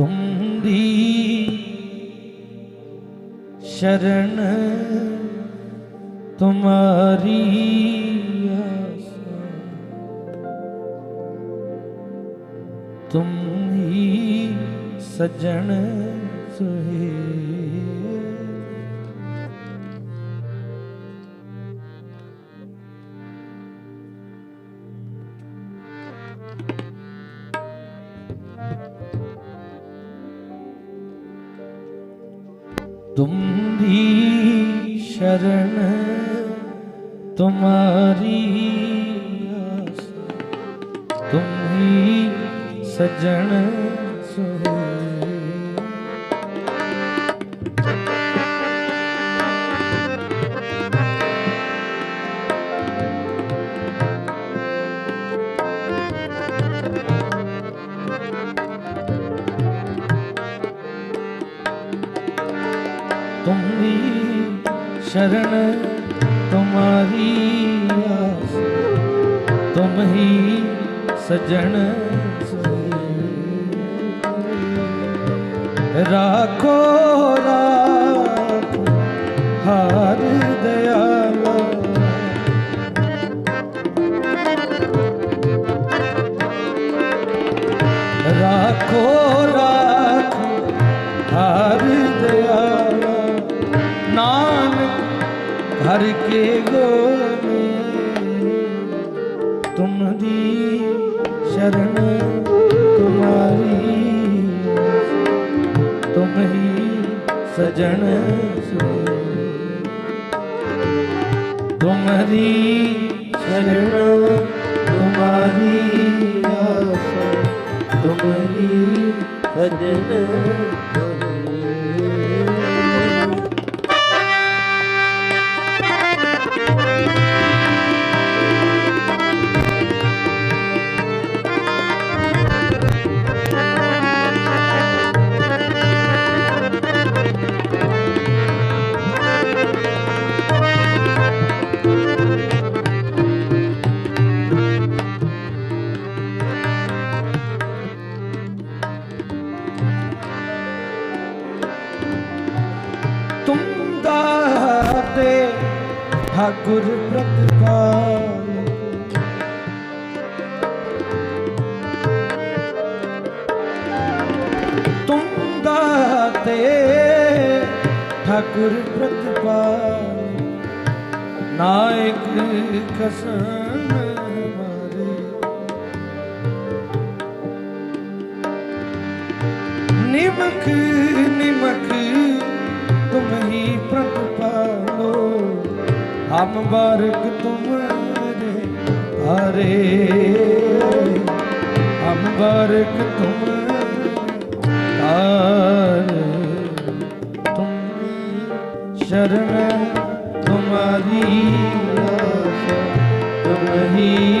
ਤੁਮ ਸ਼ਰਨ ਤੁਮਾਰੀ ਆਸਾ। ਤੁਮ ਹੀ ਸਜਣ ਸੁਹੇ। तुम भी शरण तुम्हारी आस तुम ही सजन तुम ही शरण तुम्हारी आस तुम ही सजन राखो राखो हार दयाला राखो राखो ਲਾਗੇਗਾ ਮੈਨੂੰ ਤੁਮ ਦੀ ਸ਼ਰਨ ਤੁਮਾਰੀ। ਤੁਮ ਹੀ ਸਜਣ ਸੁਣੀ। ਤੁਮਰੀ ਸ਼ਰਨ ਤੁਮਾਰੀ ਆਸ। ਤੁਮਰੀ ਸਜਣ ਸੁਣੀ। ਠਾਕੁਰ ਪ੍ਰਤਪਾਲ ਤੁਮ ਦਾਤੇ ਠਾਕੁਰ ਪ੍ਰਤਪਾਲ ਨਾਇਕ ਕਸਮ ਮਾਰੇ। ਨਿਮਕ ਨਿਮਕ ਤੁਮ ਹੀ ਪ੍ਰਤਪਾਲੋ ਹਮ ਵਰਗ ਤੁਮਰੇ ਹਰੇ। ਹਮ ਵਰਗ ਤੁਮਰੇ ਹਰੇ। ਤੁਮ ਸ਼ਰਨ ਤੁਮਾਰੀ ਆਸਾ ਤੁਮ ਹੀ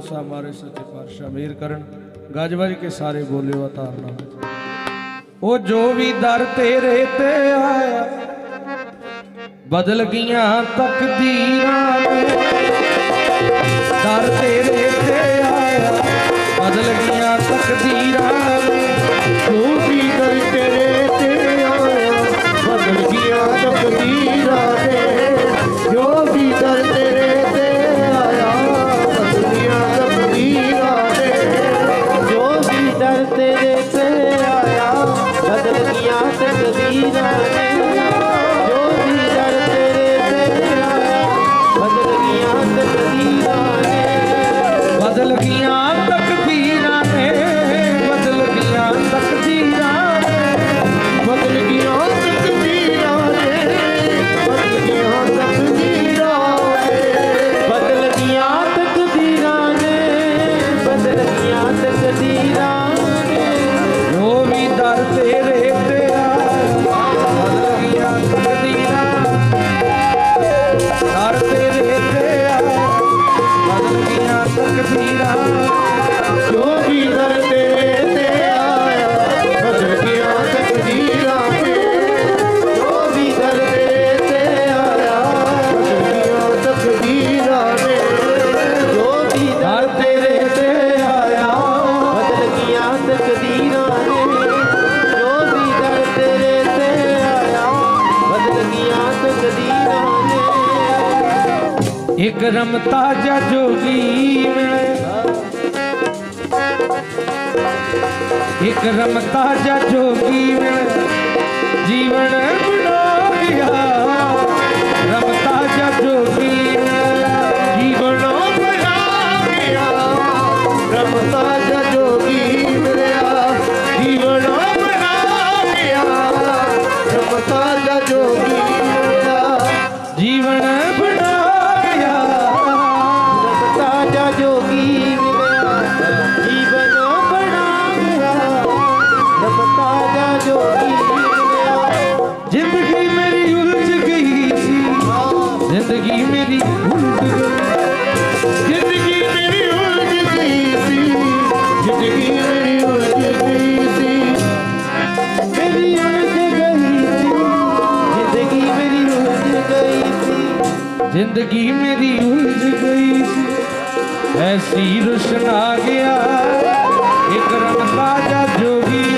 ਖਾਲਸਾ ਮਾਰੇ ਸੱਚੇ ਪਾਤਸ਼ਾਹ ਮੇਰ ਕਰਨ। ਗੱਜ ਵੱਜ ਕੇ ਸਾਰੇ ਬੋਲਿਓ ਤਾਰਨਾ ਉਹ ਜੋ ਵੀ ਦਰ ਤੇਰੇ ਤੇ ਆਇਆ, ਬਦਲ ਗਈਆਂ ਤਕਦੀਰਾਂ ਦਰ ਤੇਰੇ ਇੱਕ ਰਮਤਾ ਜਾ ਜੋਗੀ ਮਿਲੇ ਇੱਕ ਰਮਤਾ ਜਾ ਜੋਗੀ ਮਿਲੇ ਜੀਵਨ ਤੇਰੀ ਉਲਟ ਗਈ ਜ਼ਿੰਦਗੀ ਤੇਰੀ ਉਲਟ ਗਈ ਸੀ। ਜ਼ਿੰਦਗੀ ਮੇਰੀ ਉਲਟ ਗਈ ਸੀ। ਮੇਰੀ ਉਲਟ ਗਈ ਸੀ। ਜ਼ਿੰਦਗੀ ਮੇਰੀ ਉਲਟ ਗਈ ਸੀ। ਜ਼ਿੰਦਗੀ ਮੇਰੀ ਉਲਟ ਗਈ ਸੀ। ਐਸੀ ਰੁਸ਼ਨਾ ਗਿਆ। ਇੱਕ ਰੰਗ ਬਾਜਾ ਜੋਗੀ